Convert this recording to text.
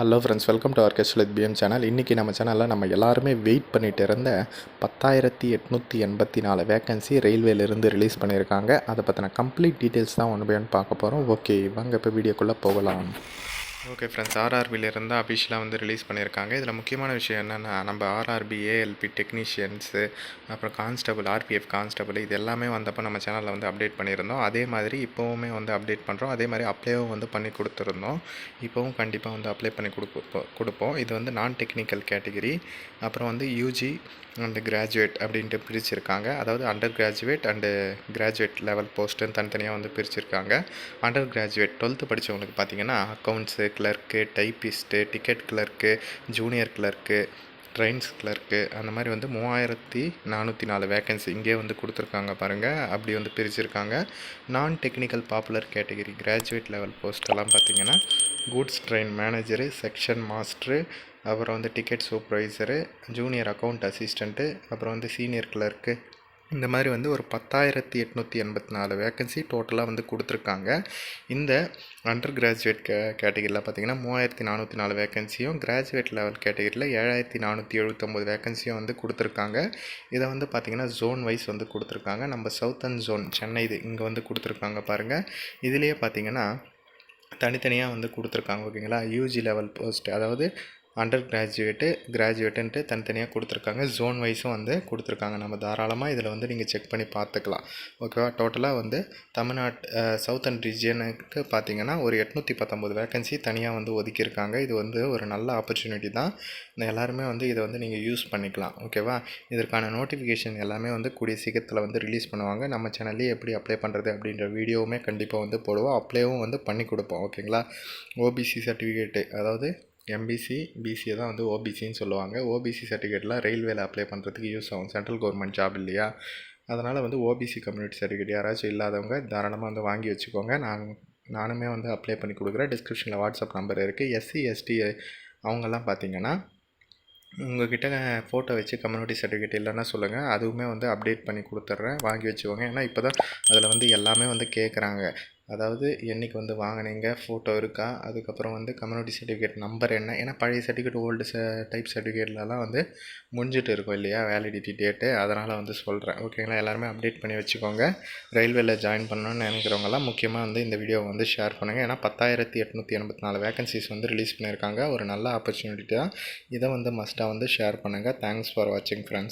Hello friends welcome to our guest PM channel இன்றைக்கி நம்ம சேனலில் நம்ம எல்லாருமே வெயிட் பண்ணிட்டு இருந்த பத்தாயிரத்தி எட்நூற்றி எண்பத்தி நாலு வேகன்சி ரயில்வேலேருந்து ரிலீஸ் பண்ணியிருக்காங்க. அதை பற்றின கம்ப்ளீட் டீட்டெயில்ஸ் தான் ஒன்று போய் பார்க்க போகிறோம் ஓகே வாங்க இப்போ வீடியோக்குள்ளே போகலாம். ஓகே ஃப்ரெண்ட்ஸ் ஆர்ஆர்பிலேருந்து அஃபிஷியலாக வந்து ரிலீஸ் பண்ணியிருக்காங்க. இதில் முக்கியமான விஷயம் என்னென்னா நம்ம ஆர்ஆர்பி ஏஎல்பி டெக்னீஷியன்ஸு அப்புறம் கான்ஸ்டபுள் ஆர்பிஎஃப் கான்ஸ்டபுள் இது எல்லாமே வந்தப்போ நம்ம சேனலில் வந்து அப்டேட் பண்ணியிருந்தோம். அதே மாதிரி இப்போவுமே வந்து அப்டேட் பண்ணுறோம் அதே மாதிரி அப்ளைவும் வந்து பண்ணி கொடுத்துருந்தோம். இப்போவும் கண்டிப்பாக வந்து அப்ளை பண்ணி கொடுப்போம் கொடுப்போம். இது வந்து நான் டெக்னிக்கல் கேட்டகிரி அப்புறம் வந்து யூஜி அண்டு கிராஜுவேட் அப்படின்ட்டு பிரிச்சிருக்காங்க. அதாவது under graduate and graduate level போஸ்ட்டுன்னு தனித்தனியாக வந்து பிரிச்சிருக்காங்க. அண்டர் கிராஜுவேட் டுவெல்த்து படித்தவங்களுக்கு பார்த்திங்கன்னா accounts clerk typist ticket clerk junior clerk trains clerk அந்த மாதிரி வந்து மூவாயிரத்தி நானூற்றி நாலு வேக்கன்சி இங்கே வந்து கொடுத்துருக்காங்க பாருங்கள் அப்படி வந்து பிரிச்சுருக்காங்க. நான் technical popular category graduate level போஸ்டெல்லாம் பார்த்தீங்கன்னா goods train manager section master அப்புறம் வந்து ticket supervisor junior account assistant அப்புறம் வந்து சீனியர் கிளர்க்கு இந்த மாதிரி வந்து ஒரு பத்தாயிரத்தி எட்நூற்றி எண்பத்தி நாலு வேக்கன்சி டோட்டலாக வந்து கொடுத்துருக்காங்க. இந்த அண்டர் கிராஜுவேட் கே கேட்டகிரியில் பார்த்தீங்கன்னா மூவாயிரத்தி நானூற்றி நாலு வேக்கன்சியும் கிராஜுவேட் லெவல் கேட்டகிரியில் ஏழாயிரத்தி நானூற்றி எழுபத்தொம்போது வேக்கன்சியும் வந்து கொடுத்துருக்காங்க. இதை வந்து பார்த்திங்கன்னா ஜோன் வைஸ் வந்து கொடுத்துருக்காங்க. நம்ம சவுத்தன் ஜோன் சென்னை இது இங்கே வந்து கொடுத்துருக்காங்க பாருங்கள் இதுலேயே பார்த்தீங்கன்னா தனித்தனியாக வந்து கொடுத்துருக்காங்க ஓகேங்களா யூஜி லெவல் போஸ்ட் அதாவது அண்டர் கிராஜுவேட்டு கிராஜுவேட்டுன்ட்டு தனித்தனியாக கொடுத்துருக்காங்க. ஜோன் வைஸும் வந்து கொடுத்துருக்காங்க. நம்ம தாராளமாக இதில் வந்து நீங்கள் செக் பண்ணி பார்த்துக்கலாம். ஓகேவா டோட்டலாக வந்து தமிழ்நாட் சவுத் அண்ட் ரீஜியனுக்கு பார்த்தீங்கன்னா ஒரு எட்நூற்றி பத்தொம்போது வேக்கன்சி தனியாக வந்து ஒதுக்கியிருக்காங்க. இது வந்து ஒரு நல்ல ஆப்பர்ச்சுனிட்டி தான். எல்லாருமே வந்து இதை வந்து நீங்கள் யூஸ் பண்ணிக்கலாம். ஓகேவா இதற்கான நோட்டிஃபிகேஷன் எல்லாமே வந்து கூடிய சீக்கிரத்தில் வந்து ரிலீஸ் பண்ணுவாங்க. நம்ம சேனல்லேயே எப்படி அப்ளை பண்ணுறது அப்படின்ற வீடியோவுமே கண்டிப்பாக வந்து போடுவோம். அப்ளைவும் வந்து பண்ணி கொடுப்போம். ஓகேங்களா ஓபிசி சர்டிஃபிகேட்டு அதாவது எம்பிசி பிசியை தான் வந்து ஓபிசின்னு சொல்லுவாங்க. ஓபிசி சர்டிஃபிகேட்லாம் ரயில்வேல அப்ளை பண்ணுறதுக்கு யூஸ் ஆகும். சென்ட்ரல் கவர்மெண்ட் ஜாப் இல்லையா? அதனால் வந்து ஓபிசி கம்யூனிட்டி சர்டிஃபிகேட் யாராச்சும் இல்லாதவங்க தாராளமாக வந்து வாங்கி வச்சுக்கோங்க. நான் நானுமே வந்து அப்ளை பண்ணி கொடுக்குறேன். டிஸ்கிரிப்ஷனில் வாட்ஸ்அப் நம்பர் இருக்குது எஸ்சி எஸ்டி அவங்கெல்லாம் பார்த்தீங்கன்னா உங்கள்கிட்ட ஃபோட்டோ வச்சு கம்யூனிட்டி சர்டிஃபிகேட் இல்லைன்னா சொல்லுங்கள் அதுவுமே வந்து அப்டேட் பண்ணி கொடுத்துட்றேன். வாங்கி வச்சுக்கோங்க. ஏன்னா இப்போ தான் அதில் வந்து எல்லாமே வந்து கேட்குறாங்க அதாவது என்றைக்கு வந்து வாங்கினீங்க ஃபோட்டோ இருக்கா? அதுக்கப்புறம் வந்து கம்யூனிட்டி சர்டிஃபிகேட் நம்பர் என்ன? ஏன்னா பழைய சர்டிஃபிகேட் ஓல்டு ச டைப் சர்டிஃபிகேட்லலாம் வந்து முடிஞ்சிட்டு இருக்கும் இல்லையா? வேலிடிட்டி டேட்டு அதனால் வந்து சொல்கிறேன் ஓகேங்களா எல்லாருமே அப்டேட் பண்ணி வச்சுக்கோங்க. ரயில்வேல ஜாயின் பண்ணணும்னு நினைக்கிறவங்கலாம் முக்கியமாக வந்து இந்த வீடியோவை வந்து ஷேர் பண்ணுங்கள் ஏன்னா பத்தாயிரத்தி எட்நூற்றி எண்பத்தி நாலு வேகன்சிஸ் வந்து ரிலீஸ் பண்ணியிருக்காங்க. ஒரு நல்ல ஆப்பர்ச்சுனிட்டி தான் இதை வந்து மஸ்ட்டாக வந்து ஷேர் பண்ணுங்கள் தேங்க்ஸ் ஃபார் வாட்சிங் ஃப்ரெண்ட்ஸ்